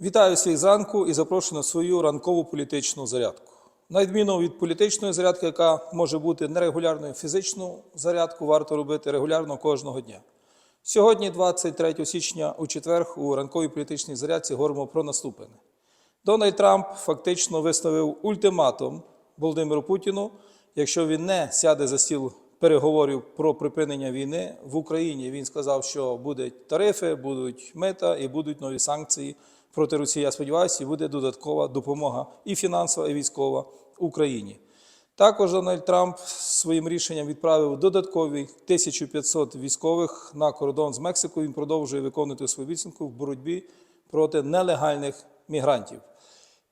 Вітаю всіх зранку і запрошую на свою ранкову політичну зарядку. На відміну від політичної зарядки, яка може бути нерегулярною фізичну зарядку, варто робити регулярно кожного дня. Сьогодні, 23 січня, у четвер, у ранковій політичній зарядці говоримо про наступне. Дональд Трамп фактично виставив ультиматум Володимиру Путіну, якщо він не сяде за стіл переговорів про припинення війни в Україні. Він сказав, що будуть тарифи, будуть мита і будуть нові санкції проти Росії. Я сподіваюся, буде додаткова допомога і фінансова, і військова Україні. Також Дональд Трамп своїм рішенням відправив додаткові 1500 військових на кордон з Мексикою. Він продовжує виконувати свою обіцянку в боротьбі проти нелегальних мігрантів.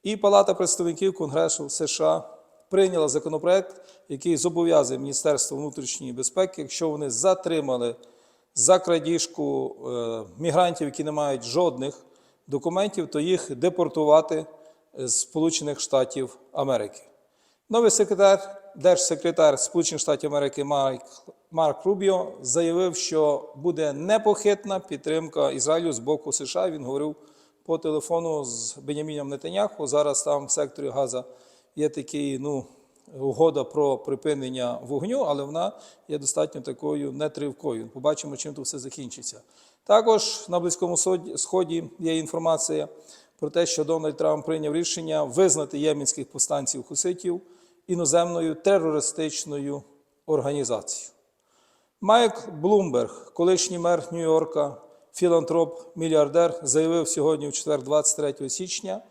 І Палата представників Конгресу США прийняла законопроект, який зобов'язує Міністерство внутрішньої безпеки, якщо вони затримали за крадіжку е, мігрантів, які не мають жодних документів, то їх депортувати з Сполучених Штатів Америки. Новий секретар, держсекретар Сполучених Штатів Америки Марк, Марк Рубіо заявив, що буде непохитна підтримка Ізраїлю з боку США. Він говорив по телефону з Беняміном Нетаняху. Зараз там в секторі Газа є такий, ну, угода про припинення вогню, але вона є достатньо такою нетривкою. Побачимо, чим тут все закінчиться. Також на Близькому Сході- є інформація про те, що Дональд Трамп прийняв рішення визнати єменських повстанців хуситів іноземною терористичною організацією. Майк Блумберг, колишній мер Нью-Йорка, філантроп, мільярдер, заявив сьогодні, в четвер, 23 січня,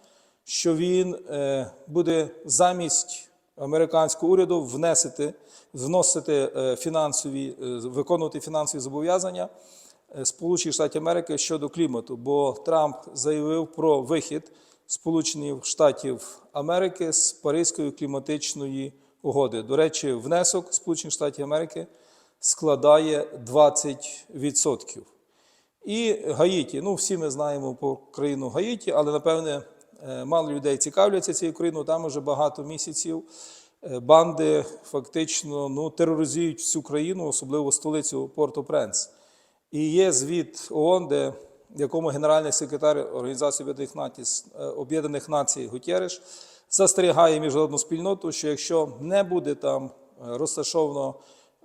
що він е, буде замість американського уряду внесити, вносити е, фінансові, е, виконувати фінансові зобов'язання Сполучених Штатів Америки щодо клімату, бо Трамп заявив про вихід Сполучених Штатів Америки з Паризької кліматичної угоди. До речі, внесок Сполучених Штатів Америки складає 20%. І Гаїті. Ну, всі ми знаємо про країну Гаїті, але напевне мало людей цікавляться цією країною. Там уже багато місяців е, банди фактично ну, тероризують всю країну, особливо столицю Порто-Пренс. І є звіт ООН, де, в якому генеральний секретар Організації Об'єднаних Націй, е, Націй Гутєреш застерігає міжнародну спільноту, що якщо не буде там е, розташовано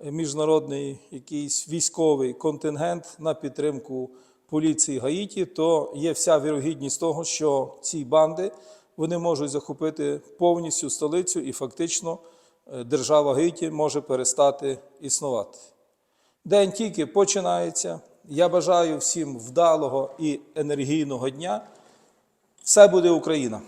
міжнародний якийсь військовий контингент на підтримку поліції Гаїті, то є вся вірогідність того, що ці банди вони можуть захопити повністю столицю і фактично е, держава Гаїті може перестати існувати. День тільки починається. Я бажаю всім вдалого і енергійного дня. Все буде Україна!